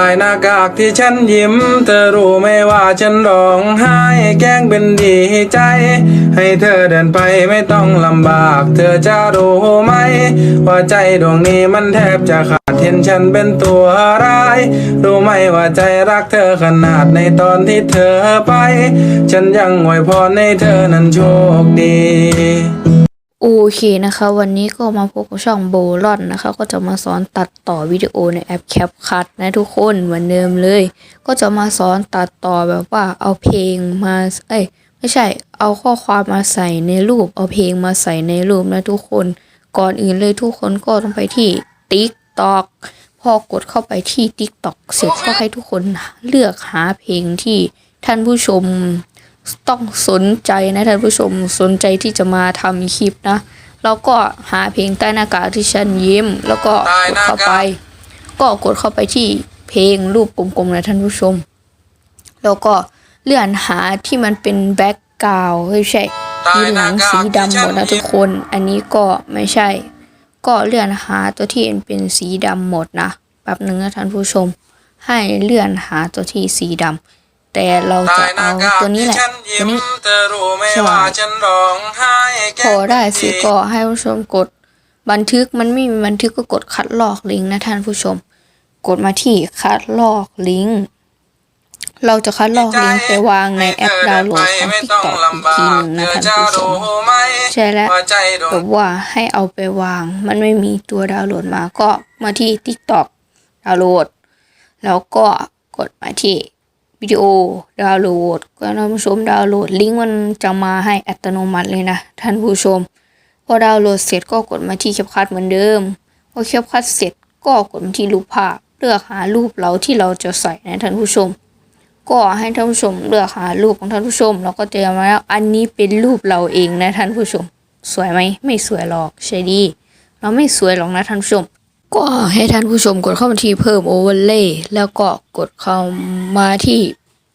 ต้หน้ากากที่ฉันยิ้ม เธอรู้ไหมว่าฉันร้องไห้แกล้งเป็นดีใจ ให้เธอเดินไปไม่ต้องลำบาก เธอจะรู้ไหม ว่าใจดวงนี้มันแทบจะขาดเห็นฉันเป็นตัวร้าย รู้ไหมว่าใจรักเธอขนาดในตอนที่เธอไป ฉันยังอวยพรให้เธอนั้นโชคดี โอเคนะคะ วันนี้ก็มาพบกับช่องโบลอนนะคะ ก็จะมาสอนตัดต่อวิดีโอในแอป CapCut นะทุกคนเหมือนเดิมเลย ก็จะมาสอนตัดต่อแบบว่าเอาเพลงมาเอ้ยไม่ใช่ เอาข้อความมาใส่ในรูป เอาเพลงมาใส่ในรูปนะทุกคน ก่อนอื่นเลยทุกคนก็ต้องไปที่ TikTok พอกดเข้าไปที่ TikTok เสร็จก็ให้ทุกคนเลือกหาเพลงที่ท่านผู้ชม ต้องสนใจนะท่านผู้ชมสนใจที่จะมาทำคลิปนะแล้วก็หาเพลงใต้หน้ากากที่ฉันยิ้ม แล้วก็กดเข้าไป ก็กดเข้าไปที่เพลงรูปกลมๆนะท่านผู้ชม แล้วก็เลื่อนหาที่มันเป็นแบ็กกราวไม่ใช่มีหลังสีดำหมดนะทุกคน อันนี้ก็ไม่ใช่ ก็เลื่อนหาตัวที่เป็นสีดำหมดนะแป๊บหนึ่งนะท่านผู้ชม ให้เลื่อนหาตัวที่สีดำ แต่เราจะเอาตัวนี้แหละตัวนี้เธอรู้ไหมว่าฉันร้องไห้พอได้สิก็ให้ผู้ชมกดบันทึกมันไม่มีบันทึกก็กดคัดลอกลิงก์นะท่านผู้ชม กดมาที่คัดลอกลิงก์เราจะคัดลอกลิงก์ไปวางในแอปดาวน์โหลดของ TikTok อีกทีหนึ่งนะท่านผู้ชมใช่แล้วแบบว่าให้เอาไปวาง มันไม่มีตัวดาวน์โหลดมาก็มาที่ TikTok ดาวน์โหลด แล้วก็กดมาที่ วิดีโอดาวน์โหลดก็ท่านผู้ชมดาวน์โหลดลิงก์มันจะมาให้อัตโนมัติเลยนะ ท่านผู้ชม พอดาวน์โหลดเสร็จก็กดมาที่แคปคัทเหมือนเดิมพอแคปคัทเสร็จก็กดมาที่รูปภาพ เลือกหารูปเราที่เราจะใส่นะท่านผู้ชม ก็ให้ท่านผู้ชมเลือกหารูปของท่านผู้ชมแล้วก็เจอมาแล้วอันนี้เป็นรูปเราเองนะท่านผู้ชม สวยไหมไม่สวยหรอกใช่ดี เราไม่สวยหรอกนะท่านผู้ชม ก็ให้ท่านผู้ชมกดเข้ามาที่เพิ่มโอเวอร์เลย์แล้วก็กดเข้ามาที่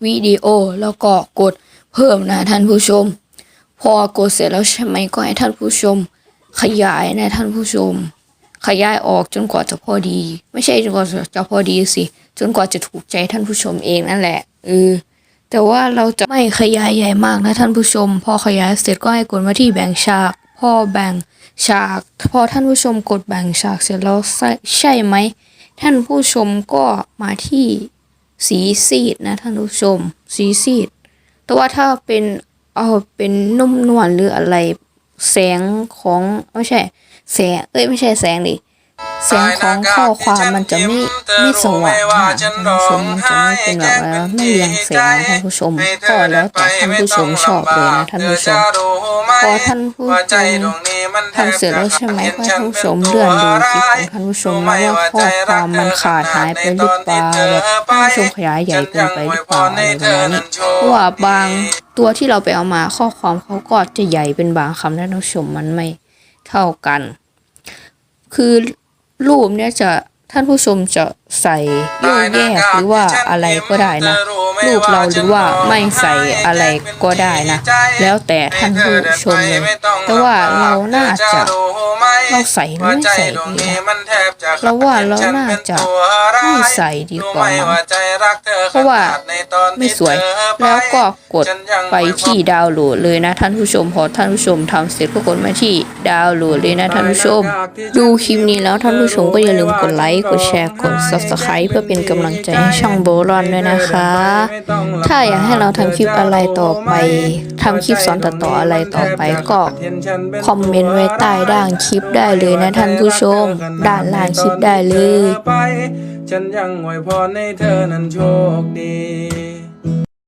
วิดีโอ แล้วก็กดเพิ่มนะท่านผู้ชม พอกดเสร็จแล้วใช่ไหมก็ให้ท่านผู้ชม ขยายนะท่านผู้ชม ขยายออกจนกว่าจะพอดี ไม่ใช่จนกว่าจะพอดีสิจนกว่าจะถูกใจท่านผู้ชมเองนั่นแหละเออแต่ว่าเราจะไม่ขยายใหญ่มากนะท่านผู้ชม พอขยายเสร็จก็ให้กดมาที่แบ่งฉาก พอแบ่ง ฉาก พอท่านผู้ชมกดแบ่งฉากเสร็จแล้วใช่ไหม ท่านผู้ชมก็มาที่สีซีดนะท่านผู้ชม สีซีด แต่ว่าถ้าเป็นเอาเป็นนุ่มนวลหรืออะไรแสงของไม่ใช่แสงเอ้ยไม่ใช่แสงดิแสงของข้อความมันจะไม่ไม่สว่างค่ะท่านผู้ชมมันจะไม่เป็นแบบว่าไม่เรียงแสงนะท่านผู้ชมก็แล้วแต่ท่านผู้ชมชอบเลยนะท่านผู้ชมพอท่านผู้ชม ทำเสร็จแล้วใช่ไหมค่านผู้ชมเลื่อนดูคลิปของท่านผู้ชมนะว่าข้อความมันขาดหายไปหรือเปล่าแบบท่านผู้ชมขยายใหญ่เกินไปหรือเปล่าอะไรประมาณนี้เพราะว่าบางตัวที่เราไปเอามาข้อความเขาก็จะใหญ่เป็นบางคำท่านผู้ชมมันไม่เท่ากัน คือรูปเนี่ยจะ ท่านผู้ชมจะใส่โยกแยกหรือว่าอะไรก็ได้นะรูปเราหรือว่าไม่ใส่อะไรก็ได้นะ แล้วแต่ท่านผู้ชมเลยแต่ว่าเราน่าจะ เราใส่หรือไม่ใส่ดีนะเราว่าเราน่าจะไม่ใส่ดีกว่ามั้งเพราะว่าไม่สวยแล้วก็กดไปที่ดาวน์โหลดเลยนะท่านผู้ชมพอท่านผู้ชมทำเสร็จก็กดมาที่ดาวน์โหลดเลยนะท่านผู้ชม ดูคลิปนี้แล้วท่านผู้ชมก็อย่าลืมกดไลค์กดแชร์กด subscribe เพื่อเป็นกำลังใจให้ช่องโบรอนด้วยนะคะ ถ้าอยากให้เราทำคลิปอะไรต่อไป ทำคลิปสอนตัดต่ออะไรต่อไปก็คอมเมนต์ไว้ใต้ด้านคลิปได้เลยนะท่านผู้ชม ด้านล่างคลิปได้เลย ฉันยังอวยพรให้เธอนั้นโชคดี